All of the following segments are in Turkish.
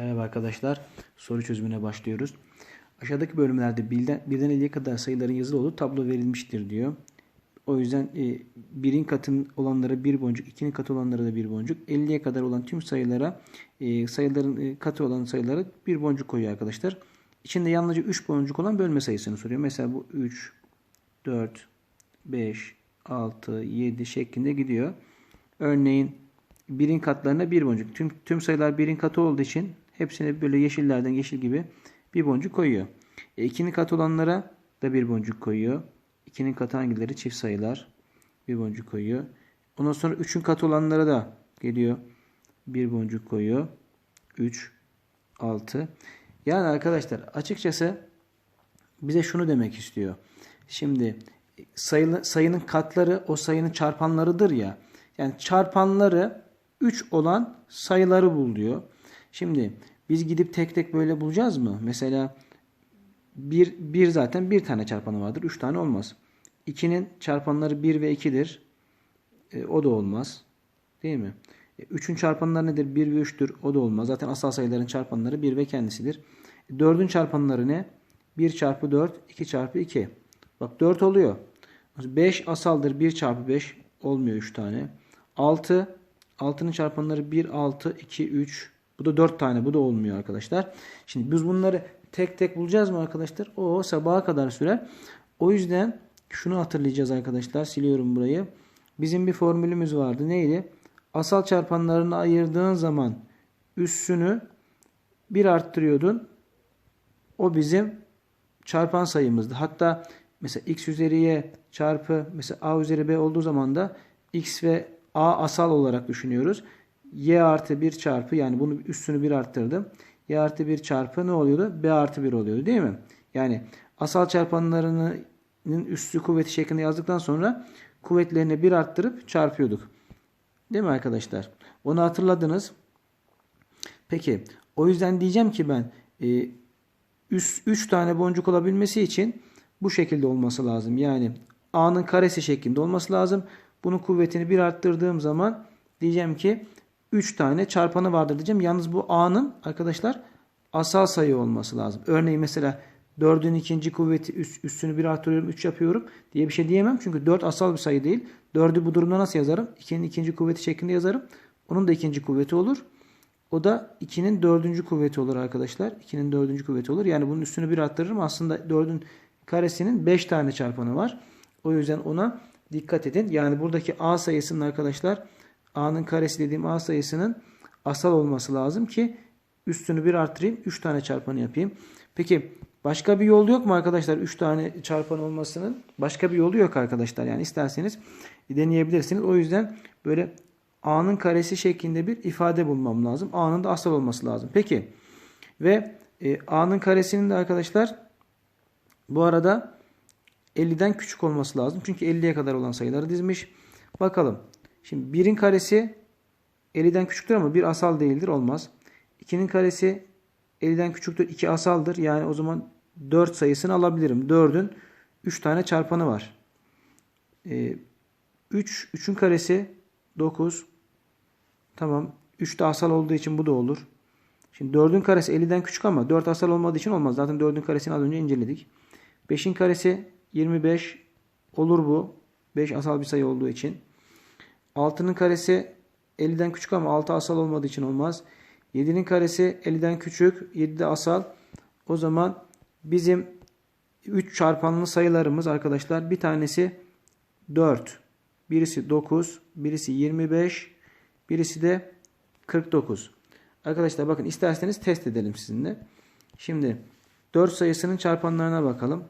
Merhaba arkadaşlar. Soru çözümüne başlıyoruz. Aşağıdaki bölümlerde birden, birden 50'ye kadar sayıların yazılı olduğu tablo verilmiştir diyor. O yüzden e, birin katın olanlara bir boncuk, ikinin katı olanlara da bir boncuk. 50'ye kadar olan tüm sayılara e, sayıların e, katı olan sayılara bir boncuk koyuyor arkadaşlar. İçinde yalnızca 3 boncuk olan bölme sayısını soruyor. Mesela bu 3, 4, 5, 6, 7 şeklinde gidiyor. Örneğin birin katlarına bir boncuk. Tüm, tüm sayılar birin katı olduğu için hepsine böyle yeşillerden yeşil gibi bir boncuk koyuyor. E, ikinin katı olanlara da bir boncuk koyuyor. İkinin katı hangileri? Çift sayılar. Bir boncuk koyuyor. Ondan sonra üçün katı olanlara da geliyor. Bir boncuk koyuyor. 3, 6. Yani arkadaşlar açıkçası bize şunu demek istiyor. Şimdi sayılı, sayının katları o sayının çarpanlarıdır ya. Yani çarpanları 3 olan sayıları bul diyor. Şimdi biz gidip tek tek böyle bulacağız mı? Mesela 1, 1 zaten bir tane çarpanı vardır. 3 tane olmaz. 2'nin çarpanları 1 ve 2'dir. E, o da olmaz. Değil mi? 3'ün çarpanları nedir? 1 ve 3'tür. O da olmaz. Zaten asal sayıların çarpanları 1 ve kendisidir. 4'ün çarpanları ne? 1 çarpı 4, 2 çarpı 2. Bak 4 oluyor. 5 asaldır. 1 çarpı 5 olmuyor 3 tane. 6 6'nın çarpanları 1, 6, 2, 3. Bu da 4 tane. Bu da olmuyor arkadaşlar. Şimdi biz bunları tek tek bulacağız mı arkadaşlar? O sabaha kadar sürer. O yüzden şunu hatırlayacağız arkadaşlar. Siliyorum burayı. Bizim bir formülümüz vardı. Neydi? Asal çarpanlarını ayırdığın zaman üssünü 1 arttırıyordun. O bizim çarpan sayımızdı. Hatta mesela x üzeri y çarpı mesela a üzeri b olduğu zaman da x ve a asal olarak düşünüyoruz. Y artı 1 çarpı yani bunu üstünü 1 arttırdım. y artı 1 çarpı ne oluyordu? b artı 1 oluyordu değil mi? Yani asal çarpanlarının üstü kuvveti şeklinde yazdıktan sonra kuvvetlerini 1 arttırıp çarpıyorduk. Değil mi arkadaşlar? Onu hatırladınız. Peki o yüzden diyeceğim ki ben e, üst 3 tane boncuk olabilmesi için bu şekilde olması lazım. Yani a'nın karesi şeklinde olması lazım. Bunun kuvvetini bir arttırdığım zaman diyeceğim ki 3 tane çarpanı vardır diyeceğim. Yalnız bu a'nın arkadaşlar asal sayı olması lazım. Örneğin mesela 4'ün ikinci kuvveti üst, üstünü bir arttırıyorum 3 yapıyorum diye bir şey diyemem. Çünkü 4 asal bir sayı değil. 4'ü bu durumda nasıl yazarım? 2'nin ikinci kuvveti şeklinde yazarım. Onun da ikinci kuvveti olur. O da 2'nin dördüncü kuvveti olur arkadaşlar. 2'nin dördüncü kuvveti olur. Yani bunun üstünü bir arttırırım. Aslında 4'ün karesinin 5 tane çarpanı var. O yüzden ona dikkat edin. Yani buradaki A sayısının arkadaşlar A'nın karesi dediğim A sayısının asal olması lazım ki üstünü bir arttırayım. 3 tane çarpanı yapayım. Peki başka bir yol yok mu arkadaşlar? 3 tane çarpan olmasının başka bir yolu yok arkadaşlar. Yani isterseniz deneyebilirsiniz. O yüzden böyle A'nın karesi şeklinde bir ifade bulmam lazım. A'nın da asal olması lazım. Peki ve e, A'nın karesinin de arkadaşlar bu arada 50'den küçük olması lazım. Çünkü 50'ye kadar olan sayıları dizmiş. Bakalım. Şimdi 1'in karesi 50'den küçüktür ama 1 asal değildir. Olmaz. 2'nin karesi 50'den küçüktür. 2 asaldır. Yani o zaman 4 sayısını alabilirim. 4'ün 3 tane çarpanı var. Ee, 3, 3'ün karesi 9. Tamam. 3 de asal olduğu için bu da olur. Şimdi 4'ün karesi 50'den küçük ama 4 asal olmadığı için olmaz. Zaten 4'ün karesini az önce inceledik. 5'in karesi 25 olur bu. 5 asal bir sayı olduğu için. 6'nın karesi 50'den küçük ama 6 asal olmadığı için olmaz. 7'nin karesi 50'den küçük. 7 de asal. O zaman bizim 3 çarpanlı sayılarımız arkadaşlar bir tanesi 4. Birisi 9. Birisi 25. Birisi de 49. Arkadaşlar bakın isterseniz test edelim sizinle. Şimdi 4 sayısının çarpanlarına bakalım.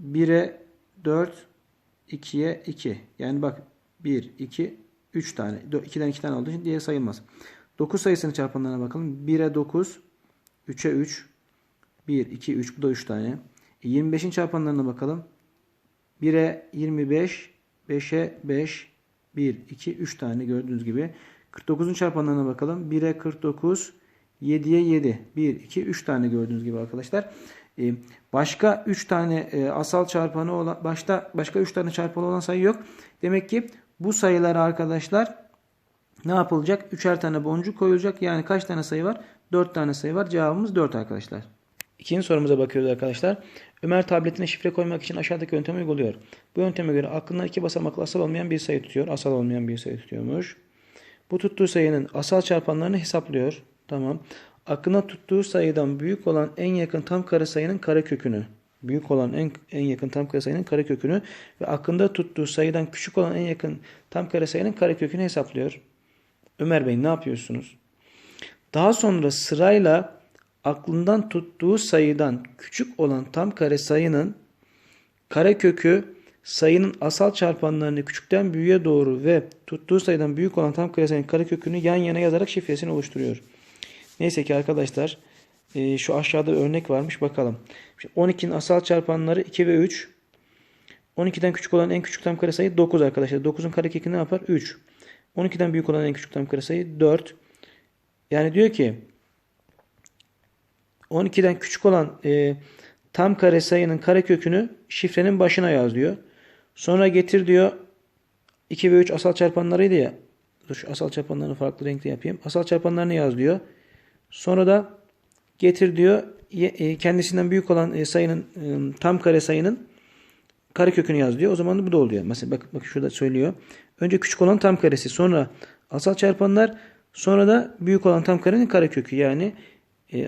1'e 4, 2'ye 2. Yani bak 1, 2, 3 tane. 2'den 2 tane olduğu için diye sayılmaz. 9 sayısının çarpanlarına bakalım. 1'e 9, 3'e 3, 1, 2, 3. Bu da 3 tane. 25'in çarpanlarına bakalım. 1'e 25, 5'e 5, 1, 2, 3 tane gördüğünüz gibi. 49'un çarpanlarına bakalım. 1'e 49, 7'ye 7. 1, 2, 3 tane gördüğünüz gibi arkadaşlar. Ee, başka 3 tane e, asal çarpanı olan başta başka 3 tane çarpanı olan sayı yok. Demek ki bu sayıları arkadaşlar Ne yapılacak? Üçer tane boncuk koyulacak. Yani kaç tane sayı var? 4 tane sayı var. Cevabımız 4 arkadaşlar. İkinci sorumuza bakıyoruz arkadaşlar. Ömer tabletine şifre koymak için aşağıdaki yöntemi uyguluyor. Bu yönteme göre aklından iki basamaklı asal olmayan bir sayı tutuyor. Asal olmayan bir sayı tutuyormuş. Bu tuttuğu sayının asal çarpanlarını hesaplıyor. Tamam. Aklına tuttuğu sayıdan büyük olan en yakın tam kare sayının karekökünü. Büyük olan en, en yakın tam kare sayının karekökünü ve aklında tuttuğu sayıdan küçük olan en yakın tam kare sayının karekökünü hesaplıyor. Ömer Bey ne yapıyorsunuz? Daha sonra sırayla aklından tuttuğu sayıdan küçük olan tam kare sayının karekökü sayının asal çarpanlarını küçükten büyüğe doğru ve tuttuğu sayıdan büyük olan tam kare sayının karekökünü yan yana yazarak şifresini oluşturuyor. Neyse ki arkadaşlar e, şu aşağıda örnek varmış bakalım. 12'nin asal çarpanları 2 ve 3. 12'den küçük olan en küçük tam kare sayı 9 arkadaşlar. 9'un karekökü ne yapar? 3. 12'den büyük olan en küçük tam kare sayı 4. Yani diyor ki 12'den küçük olan e, tam kare sayının karekökünü şifrenin başına yaz diyor. Sonra getir diyor 2 ve 3 asal çarpanlarıydı ya. Dur şu asal çarpanlarını farklı renkte yapayım. Asal çarpanlarını yaz diyor. Sonra da getir diyor e, kendisinden büyük olan e, sayının e, tam kare sayının karekökünü yaz diyor. O zaman da bu da oluyor. Mesela bak, bak şurada söylüyor. Önce küçük olan tam karesi sonra asal çarpanlar sonra da büyük olan tam karenin karekökü yani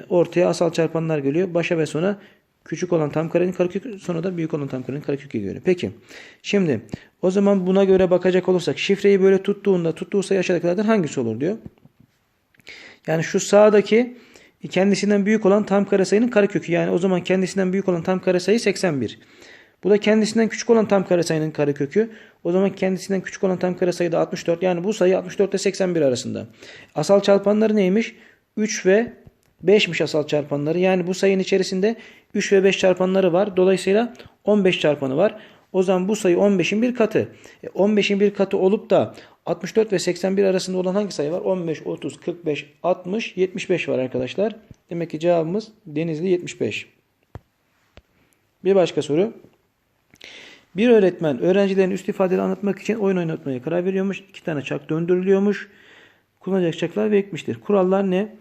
ortaya asal çarpanlar geliyor. Başa ve sona küçük olan tam karenin karekökü sonra da büyük olan tam karenin karekökü geliyor. Peki şimdi o zaman buna göre bakacak olursak şifreyi böyle tuttuğunda tuttuğu sayı aşağıdakilerden hangisi olur diyor. Yani şu sağdaki kendisinden büyük olan tam kare sayının karekökü. Yani o zaman kendisinden büyük olan tam kare sayı 81. Bu da kendisinden küçük olan tam kare sayının karekökü. O zaman kendisinden küçük olan tam kare sayı da 64. Yani bu sayı 64 ile 81 arasında. Asal çarpanları neymiş? 3 ve 5'miş asal çarpanları. Yani bu sayının içerisinde 3 ve 5 çarpanları var. Dolayısıyla 15 çarpanı var. O zaman bu sayı 15'in bir katı. E 15'in bir katı olup da 64 ve 81 arasında olan hangi sayı var? 15, 30, 45, 60, 75 var arkadaşlar. Demek ki cevabımız Denizli 75. Bir başka soru. Bir öğretmen öğrencilerin üst ifadeleri anlatmak için oyun oynatmaya karar veriyormuş. İki tane çak döndürülüyormuş. Kullanacak çaklar birikmiştir. Kurallar ne?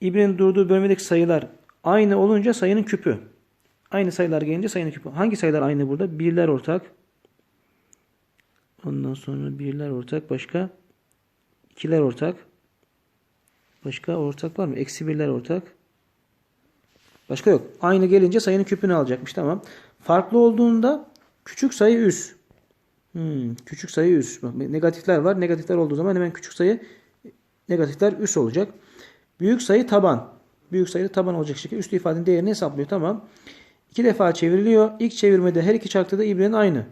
İbrenin durduğu bölmedeki sayılar aynı olunca sayının küpü. Aynı sayılar gelince sayının küpü. Hangi sayılar aynı burada? Birler ortak. Ondan sonra birler ortak. Başka? ikiler ortak. Başka ortak var mı? Eksi birler ortak. Başka yok. Aynı gelince sayının küpünü alacakmış. Tamam. Farklı olduğunda küçük sayı üs. Hmm, küçük sayı üs. Bak, negatifler var. Negatifler olduğu zaman hemen küçük sayı negatifler üs olacak. Büyük sayı taban. Büyük sayı taban olacak şekilde üstü ifadenin değerini hesaplıyor. Tamam. İki defa çevriliyor. İlk çevirmede her iki çarkta da ibrenin aynı.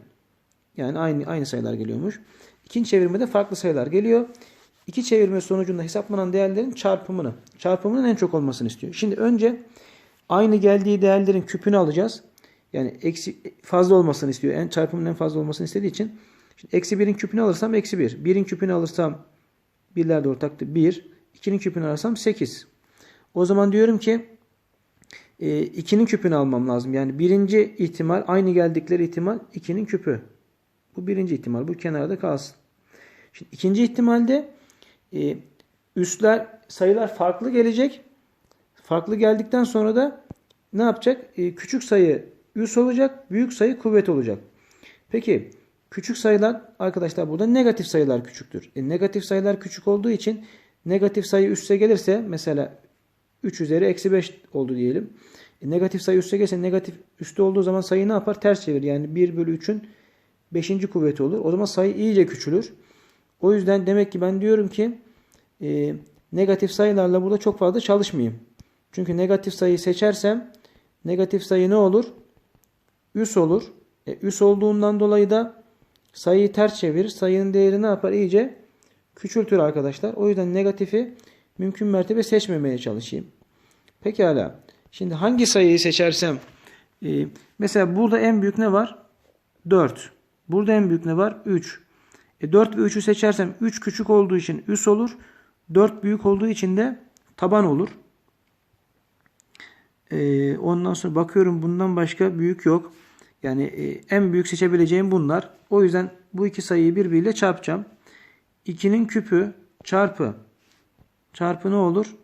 Yani aynı aynı sayılar geliyormuş. İkinci çevirmede farklı sayılar geliyor. İki çevirme sonucunda hesaplanan değerlerin çarpımını, çarpımının en çok olmasını istiyor. Şimdi önce aynı geldiği değerlerin küpünü alacağız. Yani eksi fazla olmasını istiyor. En çarpımın en fazla olmasını istediği için. Şimdi eksi birin küpünü alırsam eksi bir. Birin küpünü alırsam birler de ortaktı. Bir. İkinin küpünü alırsam sekiz. O zaman diyorum ki e, ikinin küpünü almam lazım. Yani birinci ihtimal aynı geldikleri ihtimal ikinin küpü. Bu birinci ihtimal. Bu kenarda kalsın. Şimdi ikinci ihtimalde e, üstler sayılar farklı gelecek. Farklı geldikten sonra da ne yapacak? E, küçük sayı üs olacak. Büyük sayı kuvvet olacak. Peki küçük sayılar arkadaşlar burada negatif sayılar küçüktür. E, negatif sayılar küçük olduğu için negatif sayı üste gelirse mesela 3 üzeri eksi 5 oldu diyelim. E, negatif sayı üste gelirse negatif üstte olduğu zaman sayı ne yapar? Ters çevir. Yani 1 bölü 3'ün 5. kuvveti olur. O zaman sayı iyice küçülür. O yüzden demek ki ben diyorum ki e, negatif sayılarla burada çok fazla çalışmayayım. Çünkü negatif sayıyı seçersem negatif sayı ne olur? Üs olur. E, üs olduğundan dolayı da sayıyı ters çevirir. Sayının değeri ne yapar? İyice küçültür arkadaşlar. O yüzden negatifi mümkün mertebe seçmemeye çalışayım. Pekala. Şimdi hangi sayıyı seçersem e, mesela burada en büyük ne var? 4. Burada en büyük ne var? 3. E 4 ve 3'ü seçersem 3 küçük olduğu için üs olur. 4 büyük olduğu için de taban olur. E, ondan sonra bakıyorum bundan başka büyük yok. Yani e, en büyük seçebileceğim bunlar. O yüzden bu iki sayıyı birbiriyle çarpacağım. 2'nin küpü çarpı çarpı ne olur?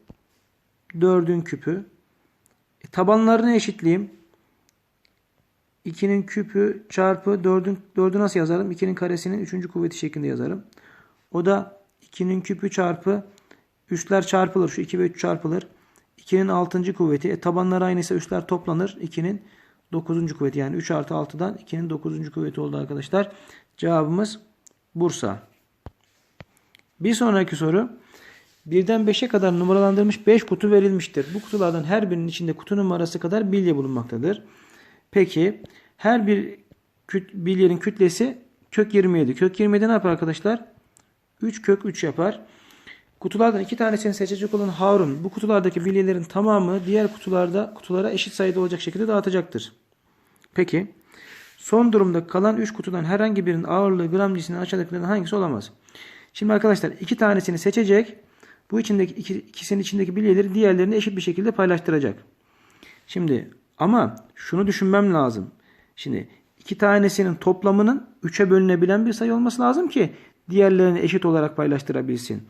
4'ün küpü. E, tabanlarını eşitleyeyim. 2'nin küpü çarpı 4'ün 4'ü nasıl yazarım? 2'nin karesinin 3. kuvveti şeklinde yazarım. O da 2'nin küpü çarpı üstler çarpılır. Şu 2 ve 3 çarpılır. 2'nin 6. kuvveti. E, tabanlar aynıysa üstler toplanır. 2'nin 9. kuvveti yani 3 artı 6'dan 2'nin 9. kuvveti oldu arkadaşlar. Cevabımız Bursa. Bir sonraki soru. Birden 5'e kadar numaralandırılmış 5 kutu verilmiştir. Bu kutulardan her birinin içinde kutu numarası kadar bilye bulunmaktadır. Peki her bir küt, bilyenin kütlesi kök 27. Kök 27 ne yapar arkadaşlar? 3 kök 3 yapar. Kutulardan iki tanesini seçecek olan Harun bu kutulardaki bilyelerin tamamı diğer kutularda kutulara eşit sayıda olacak şekilde dağıtacaktır. Peki son durumda kalan 3 kutudan herhangi birinin ağırlığı gram cinsinden aşağıdakilerden hangisi olamaz? Şimdi arkadaşlar iki tanesini seçecek. Bu içindeki iki, ikisinin içindeki bilyeleri diğerlerine eşit bir şekilde paylaştıracak. Şimdi ama şunu düşünmem lazım. Şimdi iki tanesinin toplamının 3'e bölünebilen bir sayı olması lazım ki diğerlerini eşit olarak paylaştırabilsin.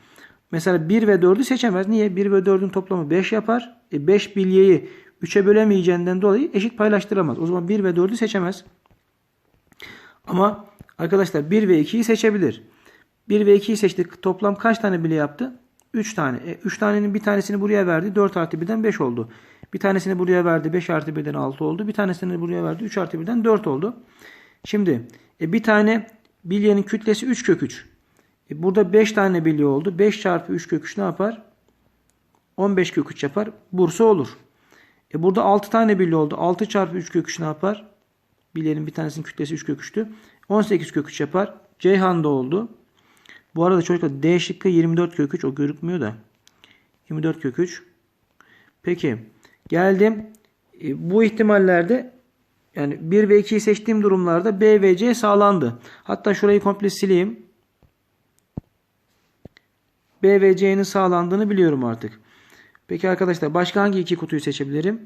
Mesela 1 ve 4'ü seçemez. Niye? 1 ve 4'ün toplamı 5 yapar. E 5 bilyeyi 3'e bölemeyeceğinden dolayı eşit paylaştıramaz. O zaman 1 ve 4'ü seçemez. Ama arkadaşlar 1 ve 2'yi seçebilir. 1 ve 2'yi seçtik. Toplam kaç tane bilye yaptı? 3 tane. E, 3 tanenin bir tanesini buraya verdi. 4 artı 1'den 5 oldu. Bir tanesini buraya verdi. 5 artı 1'den 6 oldu. Bir tanesini buraya verdi. 3 artı 1'den 4 oldu. Şimdi e, bir tane bilyenin kütlesi 3 kök 3. E, burada 5 tane bilye oldu. 5 çarpı 3 kök 3 ne yapar? 15 kök 3 yapar. Bursa olur. E burada 6 tane bilye oldu. 6 çarpı 3 kök 3 ne yapar? Bilyenin bir tanesinin kütlesi 3 kök 3'tü. 18 kök 3 yapar. Ceyhan da oldu. Bu arada çocuklar D şıkkı 24 kök 3. O görükmüyor da. 24 kök 3. Peki. Geldim. E, bu ihtimallerde yani 1 ve 2'yi seçtiğim durumlarda B ve C sağlandı. Hatta şurayı komple sileyim. B ve C'nin sağlandığını biliyorum artık. Peki arkadaşlar başka hangi iki kutuyu seçebilirim?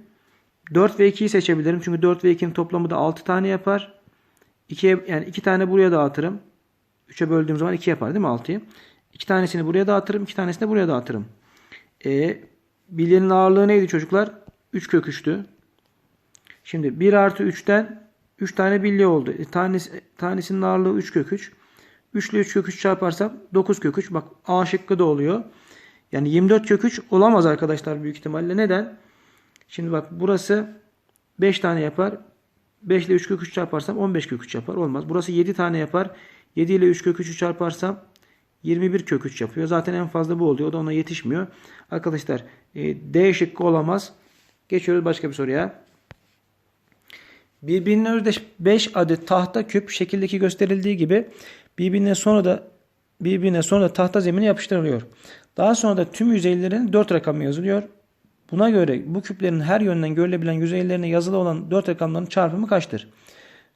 4 ve 2'yi seçebilirim. Çünkü 4 ve 2'nin toplamı da 6 tane yapar. 2'ye yani 2 tane buraya dağıtırım. 3'e böldüğüm zaman 2 yapar değil mi 6'yı? 2 tanesini buraya dağıtırım. 2 tanesini de buraya dağıtırım. E, bilyenin ağırlığı neydi çocuklar? 3 kök 3'tü. Şimdi 1 artı 3'ten 3 tane bilye oldu. E, tanesi, tanesinin ağırlığı 3 kök 3. 3 ile 3 kök 3 çarparsam 9 kök 3. Bak A şıkkı da oluyor. Yani 24 kök 3 olamaz arkadaşlar büyük ihtimalle. Neden? Şimdi bak burası 5 tane yapar. 5 ile 3 kök 3 çarparsam 15 kök 3 yapar. Olmaz. Burası 7 tane yapar. 7 ile 3 kök 3'ü çarparsam 21 kök 3 yapıyor. Zaten en fazla bu oluyor. O da ona yetişmiyor. Arkadaşlar e, D şıkkı olamaz. Geçiyoruz başka bir soruya. Birbirine özdeş 5 adet tahta küp şekildeki gösterildiği gibi birbirine sonra da birbirine sonra da tahta zemine yapıştırılıyor. Daha sonra da tüm yüzeylerin 4 rakamı yazılıyor. Buna göre bu küplerin her yönden görülebilen yüzeylerine yazılı olan 4 rakamların çarpımı kaçtır?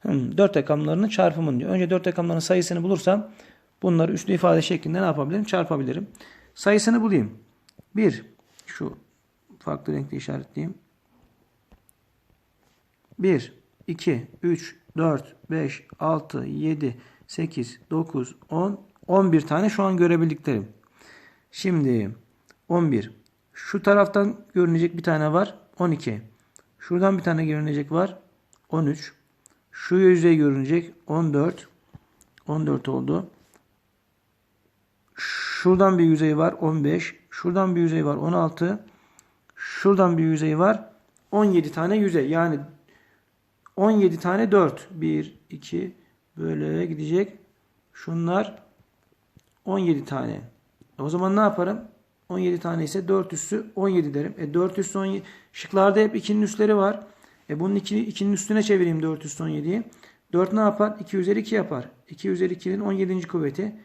Hmm, 4 rakamlarının çarpımını diyor. Önce 4 rakamların sayısını bulursam bunları üslü ifade şeklinde ne yapabilirim? Çarpabilirim. Sayısını bulayım. 1. Şu farklı renkli işaretleyeyim. 1, 2, 3, 4, 5, 6, 7, 8, 9, 10, 11 tane şu an görebildiklerim. Şimdi 11. Şu taraftan görünecek bir tane var. 12. Şuradan bir tane görünecek var. 13. Şu yüzey görünecek. 14. 14 oldu. Şuradan bir yüzey var. 15. Şuradan bir yüzey var. 16. Şuradan bir yüzey var. 17 tane yüzey. Yani 17 tane 4. 1, 2 böyle gidecek. Şunlar 17 tane. O zaman ne yaparım? 17 tane ise 4 üssü 17 derim. E 4 üssü 17. Şıklarda hep 2'nin üstleri var. E bunun 2, 2'nin üstüne çevireyim 4 üssü 17'yi. 4 ne yapar? 2 üzeri 2 yapar. 2 üzeri 2'nin 17. kuvveti.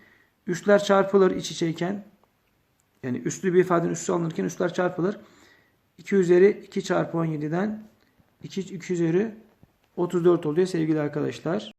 Üstler çarpılır iç içeyken. Yani üstlü bir ifadenin üssü alınırken üstler çarpılır. 2 üzeri 2 çarpı 17'den 2, 2 üzeri 34 oluyor sevgili arkadaşlar.